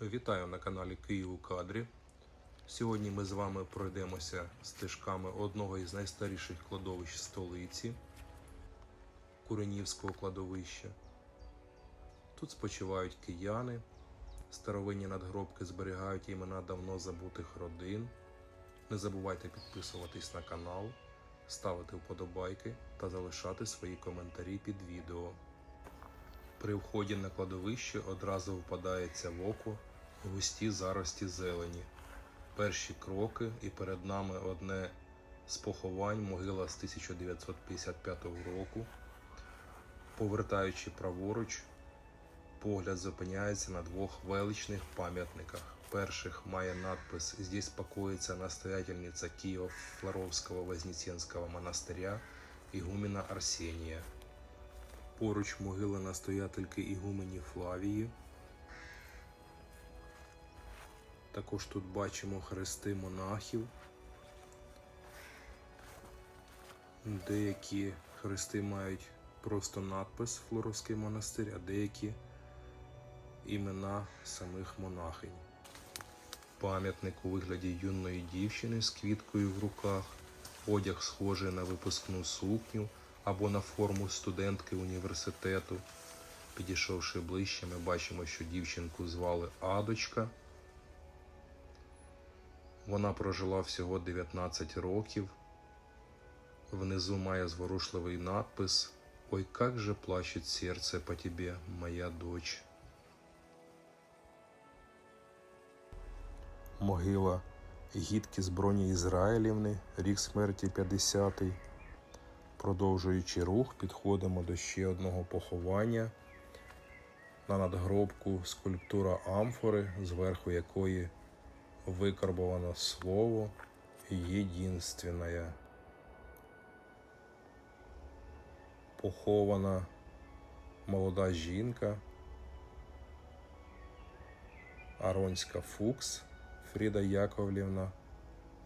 Вітаю на каналі Київ у кадрі. Сьогодні ми з вами пройдемося стежками одного із найстаріших кладовищ столиці Куренівського кладовища. Тут спочивають кияни, старовинні надгробки зберігають імена давно забутих родин. Не забувайте підписуватись на канал, ставити вподобайки та залишати свої коментарі під відео. При вході на кладовище одразу впадається в око густі зарості зелені. Перші кроки, і перед нами одне з поховань могила з 1955 року. Повертаючи праворуч, погляд зупиняється на двох величних пам'ятниках. Перших має надпис «Здесь покоїться настоятельниця Києво-Флоровського Вознесенського монастиря Ігумена Арсенія. Поруч могила настоятельки Ігумені Флавії. Також тут бачимо хрести монахів. Деякі хрести мають просто надпис Флоровський монастир, а деякі імена самих монахинь. Пам'ятник у вигляді юної дівчини з квіткою в руках, одяг схожий на випускну сукню або на форму студентки університету. Підійшовши ближче, ми бачимо, що дівчинку звали Адочка. Вона прожила всього 19 років. Внизу має зворушливий надпис Ой, как же плачет серце по тебе, моя дочь. Могила Гідки зброні Ізраїлівни, рік смерті 50-й. Продовжуючи рух, підходимо до ще одного поховання. На надгробку скульптура амфори, зверху якої викарбовано слово «Єдинственное». Похована молода жінка Аронська Фукс Фріда Яковлівна.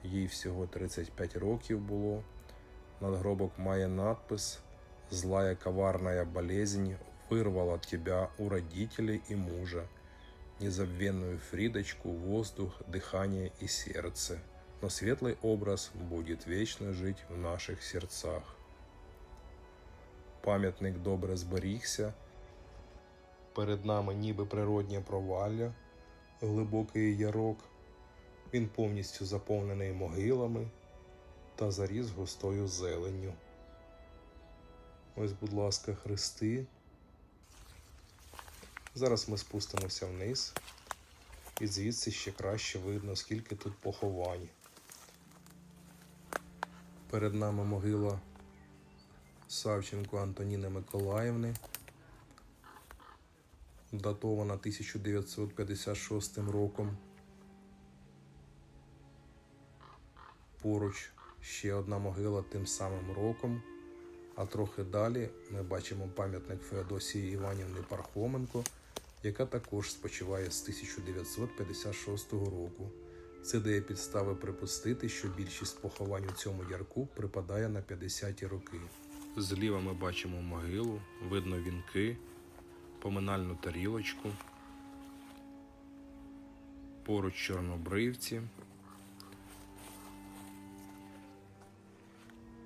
Їй всього 35 років було. Надгробок має надпис «Злая коварная болезнь вырвала тебя у родителей и мужа, незабвенную Фридочку, воздух, дыхание и сердце. Но светлый образ будет вечно жить в наших сердцах. Пам'ятник добре зберігся. Перед нами ніби природнє провалля, глибокий ярок. Він повністю заповнений могилами та заріс густою зеленню. Ось, будь ласка, хрести. Зараз ми спустимося вниз, і звідси ще краще видно, скільки тут поховань. Перед нами могила Савченко Антоніни Миколаївни, датована 1956 роком. Поруч ще одна могила тим самим роком. А трохи далі ми бачимо пам'ятник Феодосії Іванівни Пархоменко, яка також спочиває з 1956 року. Це дає підстави припустити, що більшість поховань у цьому ярку припадає на 50-ті роки. Зліва ми бачимо могилу, видно вінки, поминальну тарілочку, поруч чорнобривці.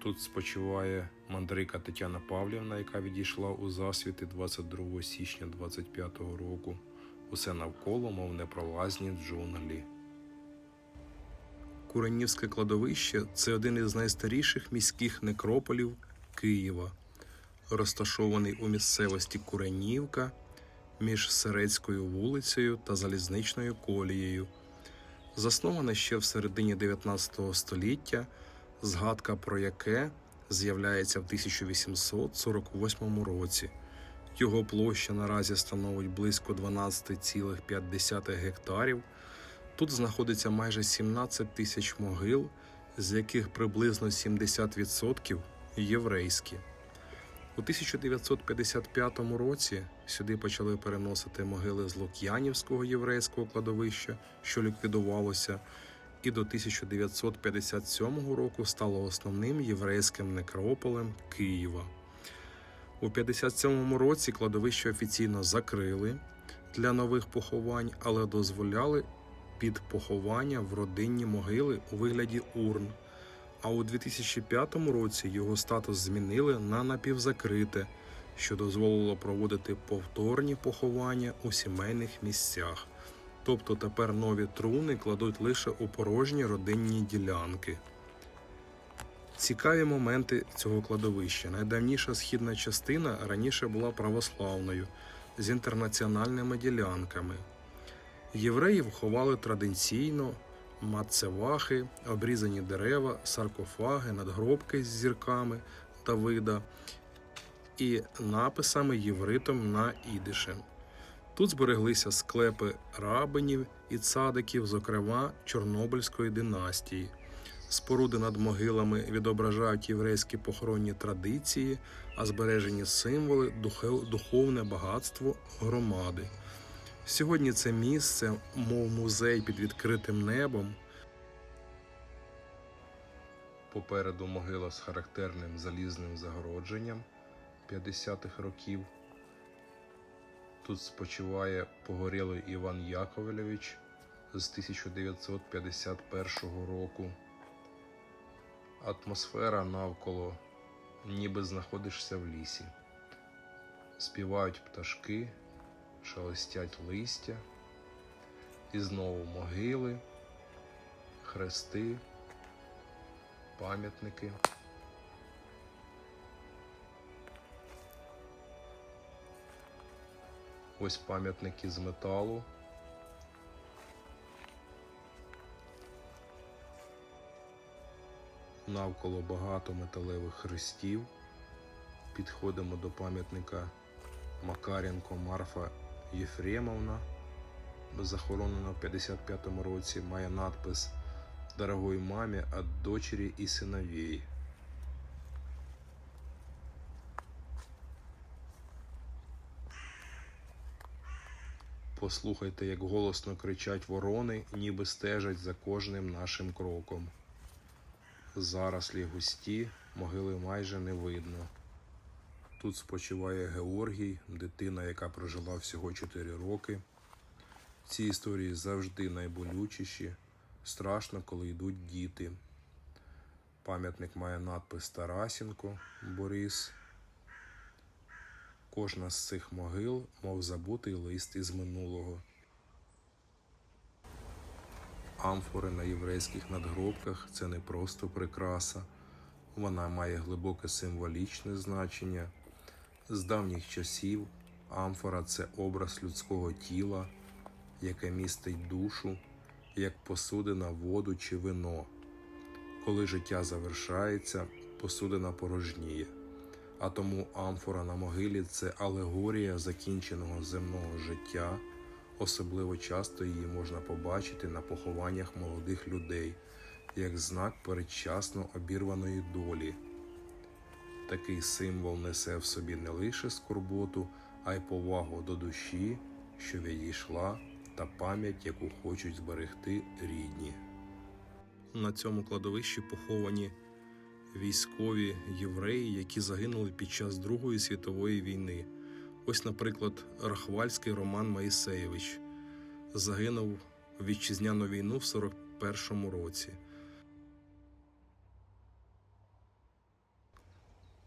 Тут спочиває мандрика Тетяна Павлівна, яка відійшла у засвіти 22 січня 25 року. Усе навколо, мов непролазні джунглі. Куренівське кладовище це один із найстаріших міських некрополів Києва, розташований у місцевості Куренівка між Серецькою вулицею та Залізничною колією. Засноване ще в середині 19 століття, згадка про яке з'являється в 1848 році. Його площа наразі становить близько 12,5 гектарів. Тут знаходиться майже 17 тисяч могил, з яких приблизно 70% єврейські. У 1955 році сюди почали переносити могили з Лук'янівського єврейського кладовища, що ліквідувалося, і до 1957 року стало основним єврейським некрополем Києва. У 57 році кладовище офіційно закрили. для нових поховань, але дозволяли під поховання в родинні могили у вигляді урн. А у 2005 році його статус змінили на напівзакрите, що дозволило проводити повторні поховання у сімейних місцях. Тобто тепер нові труни кладуть лише у порожні родинні ділянки. Цікаві моменти цього кладовища. Найдавніша східна частина раніше була православною з інтернаціональними ділянками. Євреїв ховали традиційно мацевахи, обрізані дерева, саркофаги, надгробки з зірками Давида і написами євритом на ідише. Тут збереглися склепи рабинів і цадиків, зокрема Чорнобильської династії. Споруди над могилами відображають єврейські похоронні традиції, а збережені символи духовне багатство громади. Сьогодні це місце, мов музей під відкритим небом. Попереду могила з характерним залізним загородженням 50-х років. Тут спочиває погорілий Іван Яковлевич з 1951 року. Атмосфера навколо, ніби знаходишся в лісі. Співають пташки, шелестять листя, і знову могили, хрести, пам'ятники. Ось пам'ятники з металу. Навколо багато металевих хрестів. Підходимо до пам'ятника Макаренко Марфа Єфремовна. Захоронена в 55-му році. Має надпис Дорогой мамі от дочері і синовей. Послухайте, як голосно кричать ворони, ніби стежать за кожним нашим кроком. Зарослі густі, могили майже не видно. Тут спочиває Георгій, дитина, яка прожила всього 4 роки. Ці історії завжди найболючіші. Страшно, коли йдуть діти. Пам'ятник має надпис Тарасенко Борис. Кожна з цих могил, мов забутий лист із минулого. Амфори на єврейських надгробках це не просто прикраса, вона має глибоке символічне значення. З давніх часів амфора це образ людського тіла, яке містить душу, як посудина воду чи вино. Коли життя завершається, посудина порожніє. А тому амфора на могилі це алегорія закінченого земного життя. Особливо часто її можна побачити на похованнях молодих людей як знак передчасно обірваної долі. Такий символ несе в собі не лише скорботу, а й повагу до душі, що відійшла, та пам'ять, яку хочуть зберегти рідні. На цьому кладовищі поховані військові євреї, які загинули під час Другої світової війни. Ось, наприклад, Рахвальський Роман Моїсеєвич загинув в вітчизняну війну в 41-му році.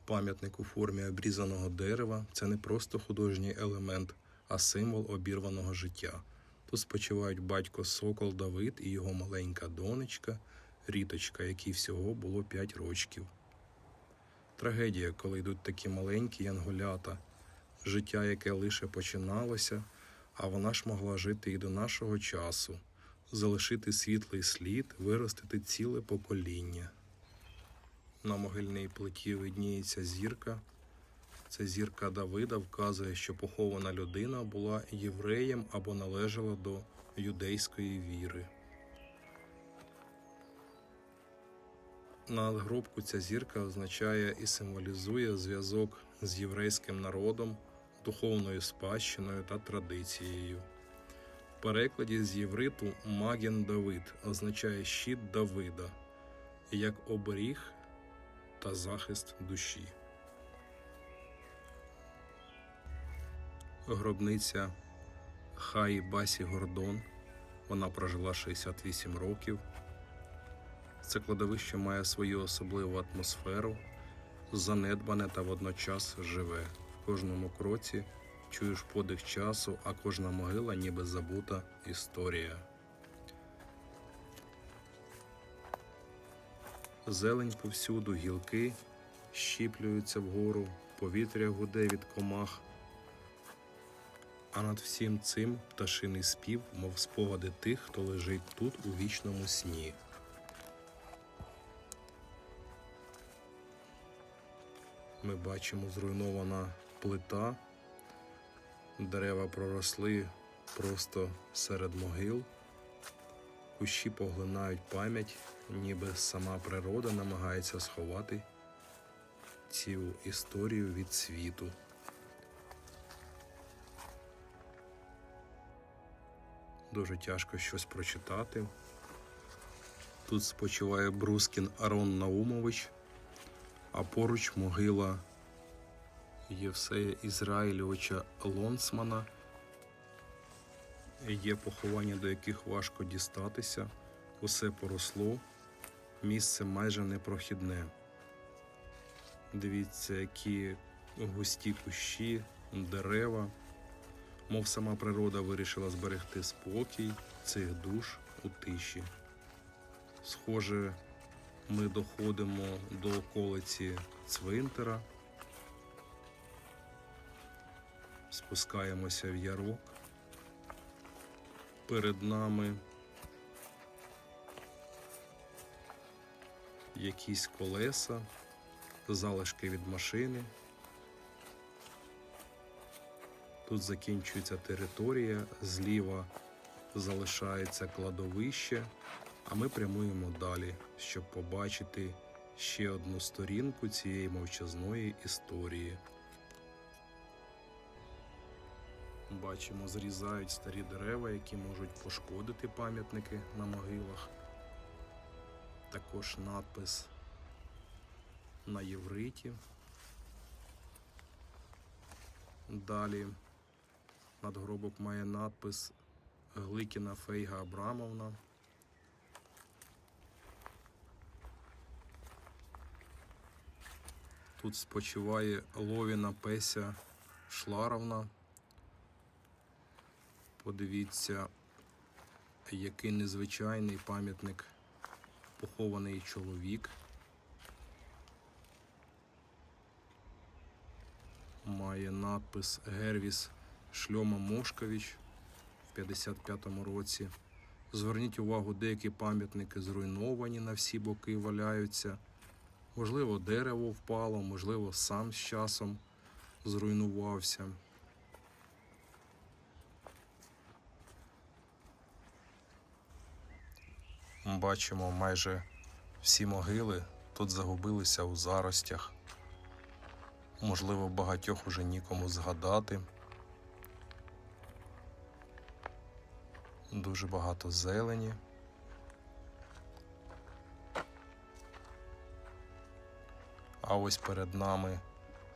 Пам'ятник у формі обрізаного дерева це не просто художній елемент, а символ обірваного життя. Тут спочивають батько Сокол Давид і його маленька донечка Ріточка, якій всього було 5 рочків. Трагедія, коли йдуть такі маленькі янголята, життя, яке лише починалося, а вона ж могла жити і до нашого часу, залишити світлий слід, виростити ціле покоління. На могильній плиті видніється зірка. Це зірка Давида вказує, що похована людина була євреєм або належала до юдейської віри. На надгробку ця зірка означає і символізує зв'язок з єврейським народом, духовною спадщиною та традицією. В перекладі з євриту Маген Давид означає щит Давида, як оберіг та захист душі. Гробниця Хаї Басі Гордон. Вона прожила 68 років. Це кладовище має свою особливу атмосферу, занедбане та водночас живе. В кожному кроці чуєш подих часу, а кожна могила ніби забута історія. Зелень повсюду, гілки щіплюються вгору, повітря гуде від комах. А над всім цим пташиний спів, мов спогади тих, хто лежить тут у вічному сні. Ми бачимо зруйнована плита, дерева проросли просто серед могил, кущі поглинають пам'ять, ніби сама природа намагається сховати цю історію від світу. Дуже тяжко щось прочитати. Тут спочиває Брускін Арон Наумович, а поруч могила Євсея Ізраїльовича Лонсмана. Є поховання, до яких важко дістатися. Усе поросло, місце майже непрохідне. Дивіться, які густі кущі, дерева. Мов сама природа вирішила зберегти спокій цих душ у тиші. Схоже, ми доходимо до околиці цвинтара, спускаємося в ярок. Перед нами якісь колеса, залишки від машини. Тут закінчується територія, зліва залишається кладовище, а ми прямуємо далі, щоб побачити ще одну сторінку цієї мовчазної історії. Бачимо, зрізають старі дерева, які можуть пошкодити пам'ятники на могилах. Також надпис на євриті. Далі надгробок має надпис Гликіна Фейга Абрамовна. Тут спочиває Ловіна Песя Шларовна. Подивіться, який незвичайний пам'ятник похований чоловік. Має надпис Гервіс Шльома Мошкович в 55-му році. Зверніть увагу, деякі пам'ятники зруйновані на всі боки валяються. Можливо, дерево впало, можливо, сам з часом зруйнувався. Бачимо майже всі могили тут загубилися у заростях. Можливо, багатьох уже нікому згадати. Дуже багато зелені. А ось перед нами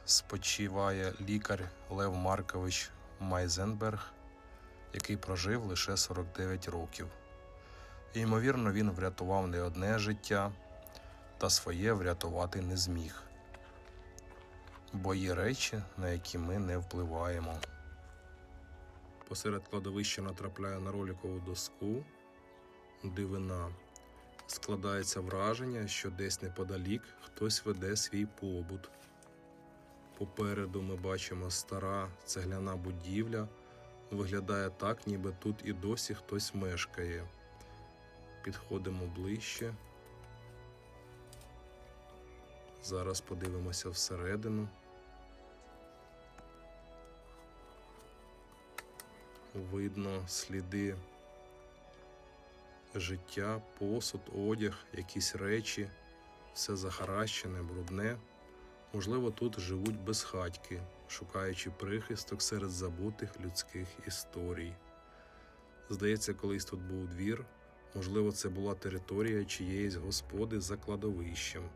спочиває лікар Лев Маркович Майзенберг, який прожив лише 49 років. І, ймовірно, він врятував не одне життя, та своє врятувати не зміг. Бо є речі, на які ми не впливаємо. Посеред кладовища натрапляє на роликову доску. Дивина. Складається враження, що десь неподалік хтось веде свій побут. Попереду ми бачимо стара цегляна будівля. Виглядає так, ніби тут і досі хтось мешкає. Підходимо ближче. Зараз подивимося всередину. Видно сліди життя, посуд, одяг, якісь речі, все захаращене, брудне. Можливо, тут живуть безхатьки, шукаючи прихисток серед забутих людських історій. Здається, колись тут був двір, можливо, це була територія чиєїсь господи за кладовищем.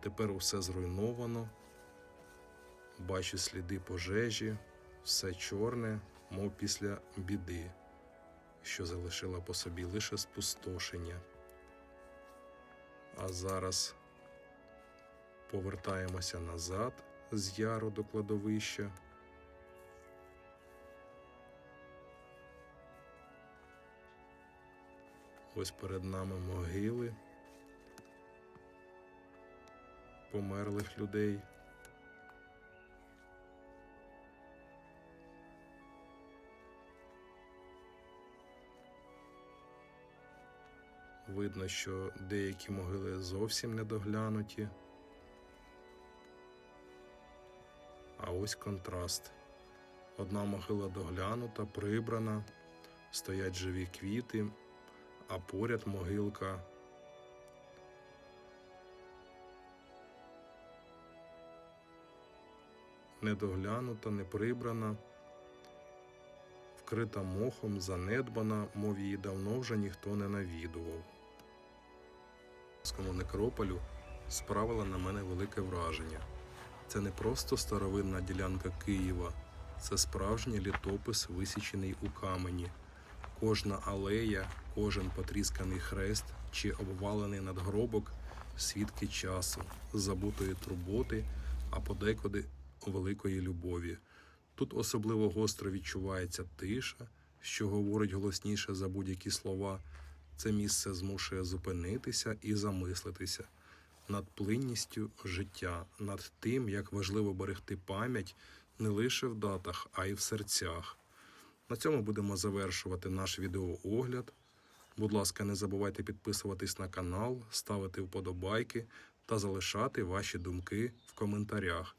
Тепер усе зруйновано, бачу сліди пожежі, все чорне, мов після біди, що залишила по собі лише спустошення. А зараз повертаємося назад з яру до кладовища. Ось перед нами могили померлих людей. Видно, що деякі могили зовсім не доглянуті. А ось контраст. Одна могила доглянута, прибрана, стоять живі квіти, а поряд могилка. Недоглянута, не прибрана, вкрита мохом, занедбана, мов її давно вже ніхто не навідував. Некрополю справила на мене велике враження. Це не просто старовинна ділянка Києва, це справжній літопис, висічений у камені. Кожна алея, кожен потрісканий хрест чи обвалений надгробок свідки часу, забутої турботи, а подекуди великої любові. Тут особливо гостро відчувається тиша, що говорить голосніше за будь-які слова. Це місце змушує зупинитися і замислитися над плинністю життя, над тим, як важливо берегти пам'ять не лише в датах, а й в серцях. На цьому будемо завершувати наш відеоогляд. Будь ласка, не забувайте підписуватись на канал, ставити вподобайки та залишати ваші думки в коментарях.